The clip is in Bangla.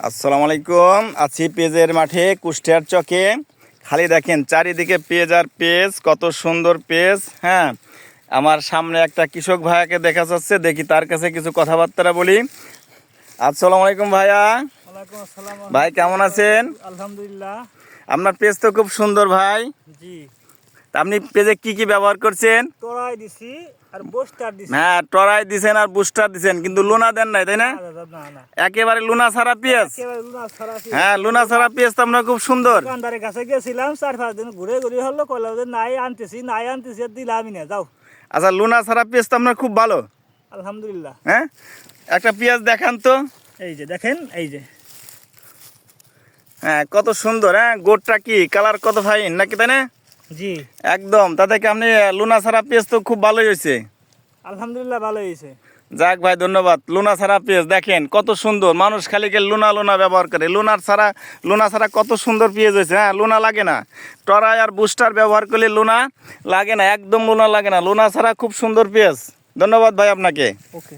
আসসালামু আলাইকুম আছি পেজের মাঠে কুষ্টিয়ার চকে। খালি দেখেন চারিদিকে পেজ আর পেজ কত সুন্দর পেজ হ্যাঁ? আমার সামনে একটা কৃষক ভাইয়াকে দেখা যাচ্ছে দেখি তার কাছে কিছু কথাবার্তা বলি। আসসালামু আলাইকুম ভাইয়া। ওয়ালাইকুম আসসালাম। ভাই কেমন আছেন? আলহামদুলিল্লাহ। আপনার পেজ তো খুব সুন্দর ভাই। জি। আপনি পেজে কি কি ব্যবহার করছেন? তোরাই দিছি আর পোস্টার দিছি। হ্যাঁ টরাই দিছেন আর বুস্টার দিছেন কিন্তু লুনা দেন নাই তাই না? একেবারে লুনা ছাড়া পেঁয়াজ। হ্যাঁ লুনা ছাড়া পেঁয়াজ তো আপনার খুব সুন্দর। দোকানদারের কাছে গেছিলাম চার পাঁচ দিন ঘুরে ঘুরে হলো কইলাম যে নাই আনতেছি নাই আনতেছি দিলামই না যাও। আচ্ছা লুনা ছাড়া পেঁয়াজ তো আপনার খুব ভালো। আলহামদুলিল্লাহ। হ্যাঁ? একটা পেঁয়াজ দেখান তো। এই যে দেখেন এই যে। হ্যাঁ কত সুন্দর হ্যাঁ গোটটা কি কালার কত ফাইন নাকি তাই না? জি। একদম তাতে কি আপনি লুনা ছাড়া পেঁয়াজ তো খুব ভালোই হয়েছে আলহামদুলিল্লাহ ভালো হয়েছে যাক ভাই ধন্যবাদ। লুনা ছাড়া পেঁয়াজ দেখেন কত সুন্দর মানুষ খালি কে লুনা লুনা ব্যবহার করে। লুনার ছাড়া লুনা ছাড়া কত সুন্দর পেঁয়াজ হয়েছে হ্যাঁ লুনা লাগে না। টরাই আর বুস্টার ব্যবহার করলে লুনা লাগে না একদম লুনা লাগে না। লুনা ছাড়া খুব সুন্দর পেঁয়াজ। ধন্যবাদ ভাই আপনাকে। ওকে।